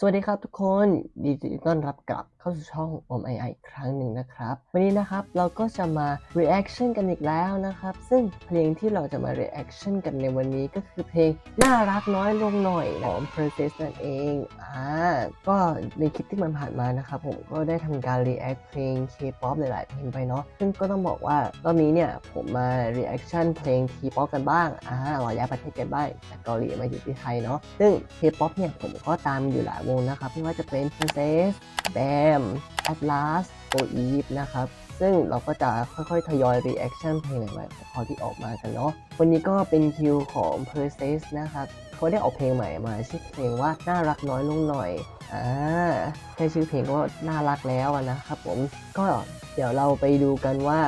สวัสดีครับทุกคนยินดีต้อนรับกลับเข้าสู่ช่องอมไอไออีกครั้งหนึ่งนะครับ วันนี้นะครับเราก็จะมา reaction กันอีกแล้วนะครับ ซึ่งเพลงที่เราจะมา reaction กันในวันนี้ก็คือเพลงน่ารักน้อยลงหน่อยของ Princess นั่นเองอ่าก็ในคลิปที่มันผ่านมานะครับผมก็ได้ทำการ react เพลง K-pop หลาย ๆ เพลงไปเนาะซึ่งก็ต้องบอกว่ารอบนี้เนี่ยผมมา reaction เพลง T-pop กันบ้างอ่าเราย้ายประเทศกันบ้างจากเกาหลีมาอยู่ที่ไทยเนาะซึ่ง K-pop เนี่ยผมก็ตามอยู่หลายวงนะครับไม่ว่าจะเป็น Princess BAM Atlas o e v e นะครับซึ่งเราก็จะค่อยๆ ทยอย reaction เพลงใหม่ๆของเขาที่ออกมากันเนาะวันนี้ก็เป็นคิวของ Princess นะครับเขาได้ออกเพลงใหม่มาชื่อเพลงว่าน่ารักน้อยลงหน่อยอ่าแค่ชื่อเพลงก็น่ารักแล้วนะครับผมก็เดี๋ยวเราไปดูกันว่า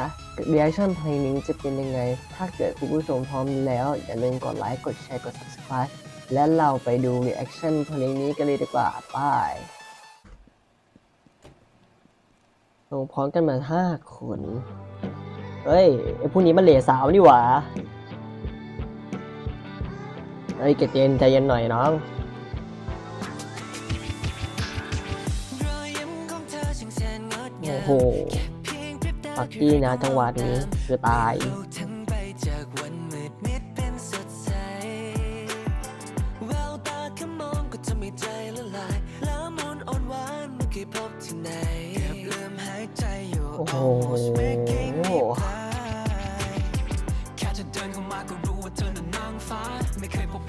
reaction เพลงนี้จะเป็นยังไง ถ้าเกิดคุณผู้ชมพร้อมแล้ว อย่าลืมกดไลค์กดแชร์กด subscribe และเราไปดู reaction เพลงนี้กันเลยดีกว่าไป้ายลงพร้อมกันมาห้าคน เฮ้ย ไอพวกนี้มันเหล่สาวนี่หว่าเฮ้ยเกดเย็นใจเย็นหน่อยน้องโอ้โหปักกี้นะจังหวะนี้คือตาย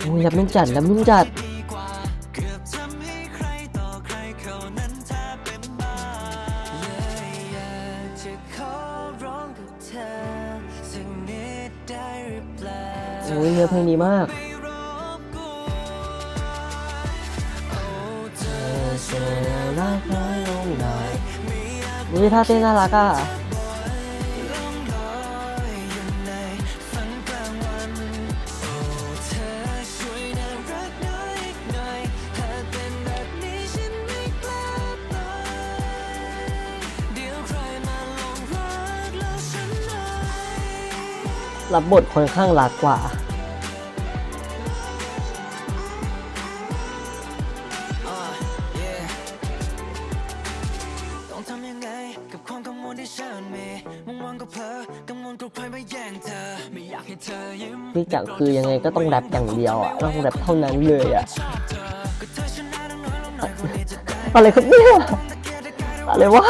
โอ้ยยับนุ่งจัดยับนุ่งจัดโอ้ยเนื้อเพลงดีมาก นี่ท่าเต้นน่ารักอะล่องลอยอยู่ในฝันกลางวันโอ้เธอช่วยน่ารักน้อยอีกหน่อยหากเป็นแบบนี้ฉันไม่กล้าปล่อ ไง กับความกังวลที่ฉันมีมุ่งหวังก็เพลอกังวลกลัวใครมาแย่งเธอไม่อยากให้เธอยิ้มพี่จักรคือยังไงก็ต้องแรปอย่างเดียวอะต้องแรปเท่านั้นเลยอะชอบเธอก็เธอชนะน้องน้อยลงหน่อยคนนี้จะได้อะไรครับเนี่ยตะเกียกตะกายอะไรวะ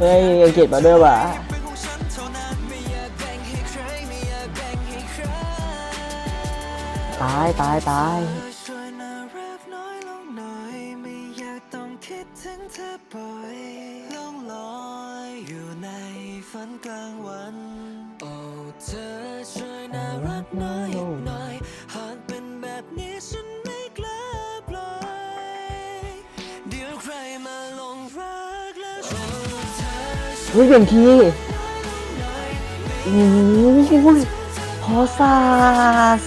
เฮ้ยอังกฤษมาด้วยว่ะตายตายตายใครมาลงรักแล้ว เฮ้ยเปลี่ยนคีย์โอ้โหพอซาส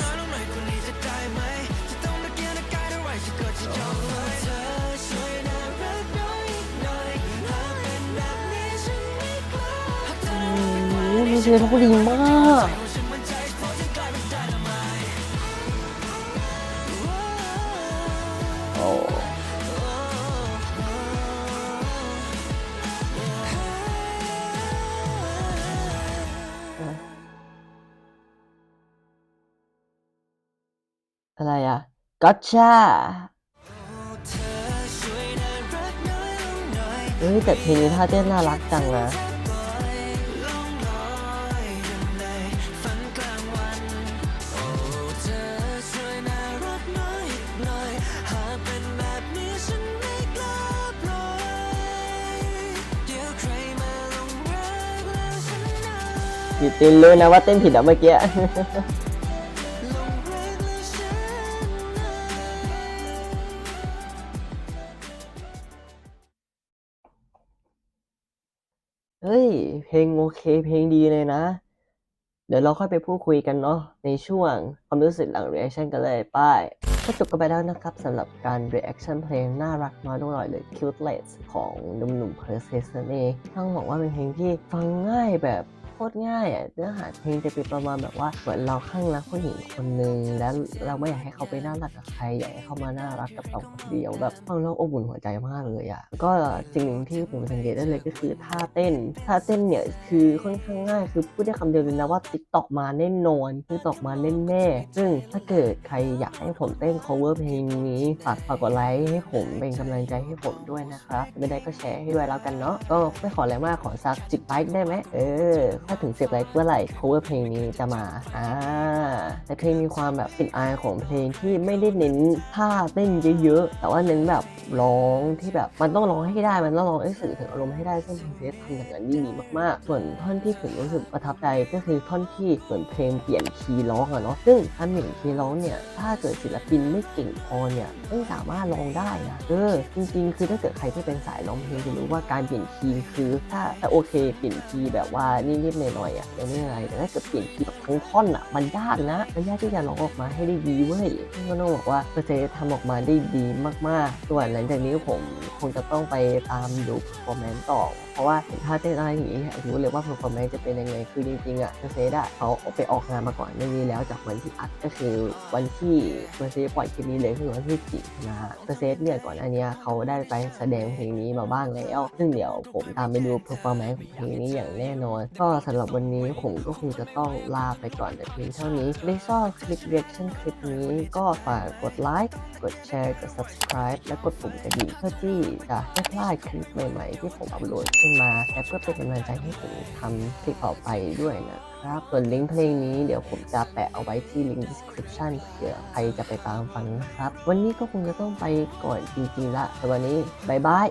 โอ้โหเพลงเขาดีมากโอ้ ก็ช่าเฮ้ยแต่เพลงนี้ท่าเต้นน่ารักจังนะผิดจริงเลยนะว่าเต้นผิดอะเมื่อกี้ เฮ้ย เพลงโอเค เพลงดีเลยนะ เดี๋ยวเราค่อยไปพูดคุยกันเนาะในช่วงความรู้สึกหลังรีแอคชั่นกันเลยป้ายก็จบกันไปแล้วนะครับสำหรับการรีแอคชั่นเพลงน่ารักน้อยลงหน่อยเลย Cutelets ของหนุ่มๆ p e r s e s นั่นเองต้องบอกว่าเป็นเพลงที่ฟังง่ายแบบ ตรง่ายอะเนื้อหาเพลงจะเป็นประมาณแบบว่าเหมือนเราข้างรักผู้หญิงคนหนึ่งแล้วเราไม่อยากให้เขาไปน่ารักกับใครอยากให้เขามาน่ารักกับเราคนเดียวแบบฟังแล้วอบอุ่นหัวใจมากเลยอะก็สิ่งหนึ่งที่ผมสังเกตได้เลยก็คือท่าเต้นท่าเต้นเนี่ยคือค่อนข้างง่ายคือพูดได้คำเดียวเลยนะว่า TikTok มาแน่นอนคือตอกมาแน่ๆซึ่งถ้าเกิดใครอยากให้ผมเต้น cover เพลงนี้ฝากฝากกดไลค์ให้ผมเป็นกำลังใจให้ผมด้วยนะครับไม่ได้ก็แชร์ให้ด้วยแล้วกันเนาะก็ไม่ขออะไรมากขอสักสิบไลค์ได้ไหมเออถ้าถึงสิบไลค์เมื่อไหร่ cover เพลงนี้จะมา อ่าแต่เพลงมีความแบบเป็นอายของเพลงที่ไม่ได้เน้นท่าเต้นเยอะๆ แต่ว่าเน้นแบบร้องที่แบบมันต้องร้องให้ได้ มันต้องร้องให้สื่อถึงอารมณ์ให้ได้ ซึ่งเพลงเฟสทำอย่างนั้นดีมากๆ ส่วนท่อนที่ผมรู้สึกประทับใจก็คือท่อนที่เหมือนเพลงเปลี่ยนคีย์ร้องอะเนาะ ซึ่งการเปลี่ยนคีย์ร้องเนี่ย ถ้าเกิดศิลปินไม่เก่งพอเนี่ยไม่สามารถร้องได้นะ เออ จริงๆ คือถ้าเกิดใครที่เป็นสายร้องเพลงจะรู้ว่าการเปลี่ยนคีย์คือถ้าถ้าโอเคเปลี่ยนคีย์แบบว่านิดๆหน่อยๆอะยังไม่อะไรแต่ถ้าเกิดเปลี่ยนคีย์แบบทั้งท่อนอะมันยากนะมันยากที่จะร้องออกมาให้ได้ดีเว้ยก็ต้องบอกว่าเปอร์เซทำออกมาได้ดีมากๆส่วนหลังจากนี้ผมคงจะต้องไปตามดูคอมเมนต์ต่อ ราะว่าเห็นท่าเต้นอะไรอย่างนี้รู้เลยว่า performance จะเป็นยังไง คือจริงๆอะเปอร์เซอะเขาไปออกงานมาก่อนเรื่องนี้แล้วจากวันที่อัดก็คือวันที่เปอร์เซปล่อยคลิปนี้เลยคือวันที่สี่นะฮะเปอร์เนี่ยก่อนอันเนี้ยเขาได้ไปแสดงเพลงนี้มาบ้างแล้ว ซึ่งเดี๋ยวผมตามไปดู performance ของเพลงนี้อย่างแน่นอน ก็สำหรับวันนี้ผมก็คงจะต้องลาไปก่อนแต่เพียงเท่านี้ได้ชอบคลิป reaction คลิปนี้ก็ฝากกดไลค์กดแชร์กด subscribe และกดปุ่มกระดิ่งเพื่อที่จะไม่พลาดคลิปใหม่ๆ ที่ผมอัปโหลดขึ้นมาแอปเพื่อเป็นกำลังใจให้ผมทำคลิปต่อไปด้วยนะครับส่วนลิงก์เพลงนี้เดี๋ยวผมจะแปะเอาไว้ที่ลิงก์ description เผื่อใครจะไปตามฟังนะครับ วันนี้ก็คงจะต้องไปก่อนจริงๆละแต่วันนี้บายบาย